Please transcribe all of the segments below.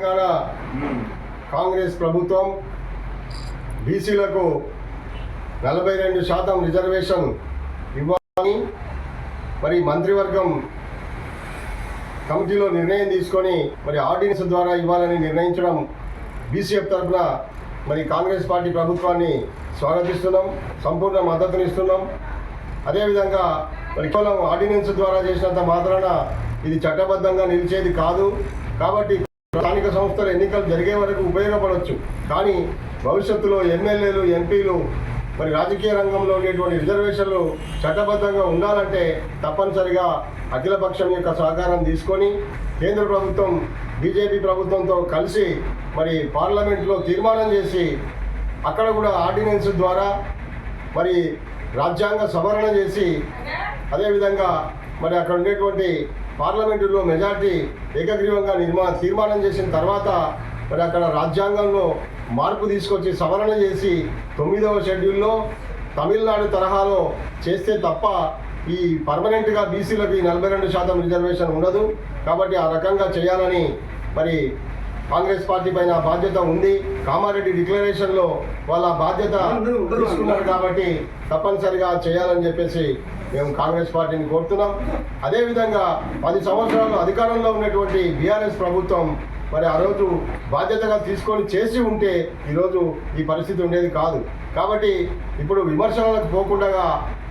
తెలంగాణ కాంగ్రెస్ ప్రభుత్వం బీసీలకు నలభై రెండు శాతం రిజర్వేషన్ ఇవ్వాలని మరి మంత్రివర్గం కమిటీలో నిర్ణయం తీసుకొని మరి ఆర్డినెన్స్ ద్వారా ఇవ్వాలని నిర్ణయించడం బీసీఎఫ్ తరఫున మరి కాంగ్రెస్ పార్టీ ప్రభుత్వాన్ని స్వాగతిస్తున్నాం సంపూర్ణ మద్దతునిస్తున్నాం అదేవిధంగా మరి కేవలం ఆర్డినెన్స్ ద్వారా చేసినంత మాత్రాన ఇది చట్టబద్ధంగా నిలిచేది కాదు. కాబట్టి స్థానిక సంస్థల ఎన్నికలు జరిగే వరకు ఉపయోగపడవచ్చు కానీ భవిష్యత్తులో ఎమ్మెల్యేలు ఎంపీలు మరి రాజకీయ రంగంలో ఉండేటువంటి రిజర్వేషన్లు చట్టబద్ధంగా ఉండాలంటే తప్పనిసరిగా అఖిలపక్షం యొక్క సహకారం తీసుకొని కేంద్ర ప్రభుత్వం బీజేపీ ప్రభుత్వంతో కలిసి మరి పార్లమెంట్లో తీర్మానం చేసి అక్కడ కూడా ఆర్డినెన్స్ ద్వారా మరి రాజ్యాంగ సవరణ చేసి అదేవిధంగా మరి అక్కడ ఉండేటువంటి పార్లమెంటులో మెజార్టీ ఏకగ్రీవంగా నిర్మా తీర్మానం చేసిన తర్వాత మరి అక్కడ రాజ్యాంగంలో మార్పు తీసుకొచ్చి సవరణ చేసి తొమ్మిదవ షెడ్యూల్లో తమిళనాడు తరహాలో చేస్తే తప్ప ఈ పర్మనెంట్గా బీసీలకు ఈ నలభై రెండు శాతం రిజర్వేషన్ ఉండదు. కాబట్టి ఆ రకంగా చేయాలని మరి కాంగ్రెస్ పార్టీ పైన బాధ్యత ఉంది. కామారెడ్డి డిక్లరేషన్లో వాళ్ళ బాధ్యత తీసుకున్నారు కాబట్టి తప్పనిసరిగా చేయాలని చెప్పేసి మేము కాంగ్రెస్ పార్టీని కోరుతున్నాం. అదేవిధంగా పది సంవత్సరాలు అధికారంలో ఉన్నటువంటి బీఆర్ఎస్ ప్రభుత్వం మరి ఆ రోజు బాధ్యతగా తీసుకొని చేసి ఉంటే ఈరోజు ఈ పరిస్థితి ఉండేది కాదు. కాబట్టి ఇప్పుడు విమర్శలకు పోకుండా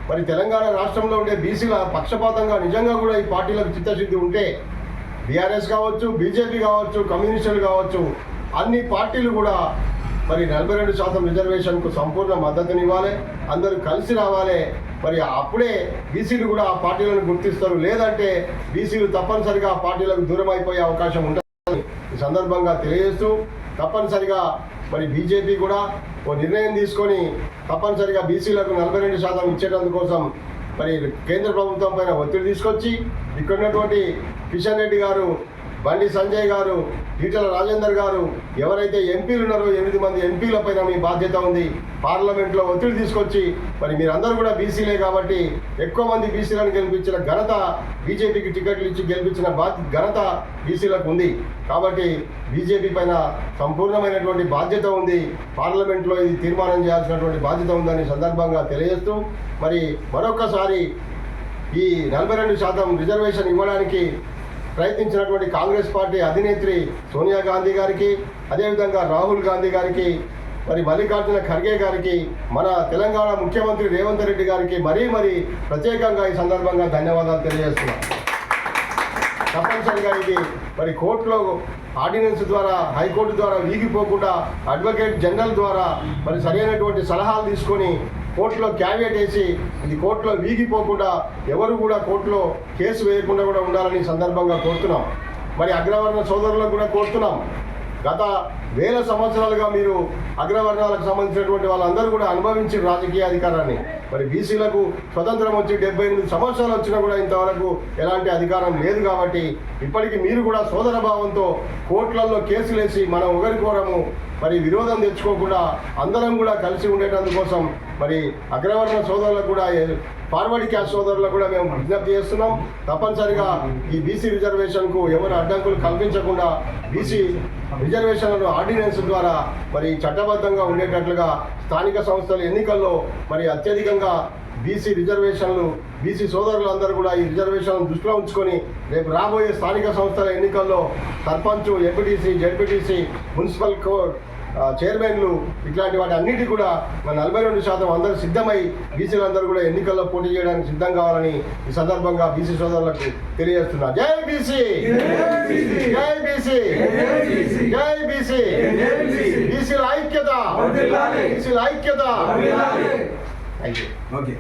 మరి తెలంగాణ రాష్ట్రంలో ఉండే బీసీల పక్షపాతంగా నిజంగా కూడా ఈ పార్టీలకు చిత్తశుద్ధి ఉంటే బీఆర్ఎస్ కావచ్చు బీజేపీ కావచ్చు కమ్యూనిస్టులు కావచ్చు అన్ని పార్టీలు కూడా మరి నలభై రెండు శాతం రిజర్వేషన్కు సంపూర్ణ మద్దతునివ్వాలి. అందరూ కలిసి రావాలి. మరి అప్పుడే బీసీలు కూడా ఆ పార్టీలను గుర్తిస్తారు. లేదంటే బీసీలు తప్పనిసరిగా ఆ పార్టీలకు దూరం అయిపోయే అవకాశం ఉంటుందని ఈ సందర్భంగా తెలియజేస్తూ తప్పనిసరిగా మరి బీజేపీ కూడా ఓ నిర్ణయం తీసుకొని తప్పనిసరిగా బీసీలకు నలభై రెండు శాతం ఇచ్చేటందుకోసం మరి కేంద్ర ప్రభుత్వం పైన ఒత్తిడి తీసుకొచ్చి ఇక్కడ ఉన్నటువంటి కిషన్ రెడ్డి గారు బండి సంజయ్ గారు ఈటల రాజేందర్ గారు ఎవరైతే ఎంపీలు ఉన్నారో ఎనిమిది మంది ఎంపీల పైన మీ బాధ్యత ఉంది. పార్లమెంట్లో ఒత్తిడి తీసుకొచ్చి మరి మీరందరూ కూడా బీసీలే కాబట్టి ఎక్కువ మంది బీసీలను గెలిపించిన ఘనత బీజేపీకి టికెట్లు ఇచ్చి గెలిపించిన బాధ్య ఘనత బీసీలకు ఉంది. కాబట్టి బీజేపీ పైన సంపూర్ణమైనటువంటి బాధ్యత ఉంది. పార్లమెంట్లో ఇది తీర్మానం చేయాల్సినటువంటి బాధ్యత ఉందని సందర్భంగా తెలియజేస్తూ మరి మరొకసారి ఈ నలభై రెండు శాతం రిజర్వేషన్ ఇవ్వడానికి ప్రయత్నించినటువంటి కాంగ్రెస్ పార్టీ అధినేత్రి సోనియా గాంధీ గారికి అదేవిధంగా రాహుల్ గాంధీ గారికి మరి మల్లికార్జున ఖర్గే గారికి మన తెలంగాణ ముఖ్యమంత్రి రేవంత్ రెడ్డి గారికి మరీ మరీ ప్రత్యేకంగా ఈ సందర్భంగా ధన్యవాదాలు తెలియజేస్తున్నాం. తప్పనిసరిగా ఇది మరి కోర్టులో ఆర్డినెన్స్ ద్వారా హైకోర్టు ద్వారా వీగిపోకుండా అడ్వకేట్ జనరల్ ద్వారా మరి సరైనటువంటి సలహాలు తీసుకొని కోర్టులో క్యావియేట్ వేసి ఇది కోర్టులో వీగిపోకుండా ఎవరు కూడా కోర్టులో కేసు వేయకుండా కూడా ఉండాలని సందర్భంగా కోరుతున్నాం. మరి అగ్రవర్ణ సోదరులకు కూడా కోరుతున్నాం. గత వేల సంవత్సరాలుగా మీరు అగ్రవర్ణాలకు సంబంధించినటువంటి వాళ్ళందరూ కూడా అనుభవించిన రాజకీయ అధికారాన్ని. మరి బీసీలకు స్వతంత్రం వచ్చి డెబ్బై ఎనిమిది సంవత్సరాలు వచ్చినా కూడా ఇంతవరకు ఎలాంటి అధికారం లేదు కాబట్టి ఇప్పటికీ మీరు కూడా సోదర భావంతో కోర్టులలో కేసులేసి మనం ఒకరికోరము మరి విరోధం తెచ్చుకోకుండా అందరం కూడా కలిసి ఉండేటందుకోసం మరి అగ్రవర్ణ సోదరులకు కూడా ఫార్వర్డ్ క్యాస్ట్ సోదరులకు కూడా మేము విజ్ఞప్తి చేస్తున్నాం. తప్పనిసరిగా ఈ బీసీ రిజర్వేషన్కు ఎవరు అడ్డంకులు కల్పించకుండా బీసీ రిజర్వేషన్లను ఆర్డినెన్స్ ద్వారా మరి చట్టబద్ధంగా ఉండేటట్లుగా స్థానిక సంస్థల ఎన్నికల్లో మరి అత్యధికంగా బీసీ రిజర్వేషన్లు బీసీ సోదరులందరూ కూడా ఈ రిజర్వేషన్లను దృష్టిలో ఉంచుకొని రేపు రాబోయే స్థానిక సంస్థల ఎన్నికల్లో సర్పంచ్ ఎంపీటీసీ జెడ్పీటీసీ మున్సిపల్ కో ఆ, చైర్మన్లు ఇట్లాంటి వాటి అన్నిటి కూడా మన నలభై రెండు శాతం అందరూ సిద్ధమై బీసీలందరూ కూడా ఎన్నికల్లో పోటీ చేయడానికి సిద్ధం కావాలని ఈ సందర్భంగా బీసీ సోదరులకు తెలియజేస్తున్నా. జై బీసీ జై బీసీ జై బీసీ బీసీల ఐక్యత బీసీల ఐక్యత. Thank you okay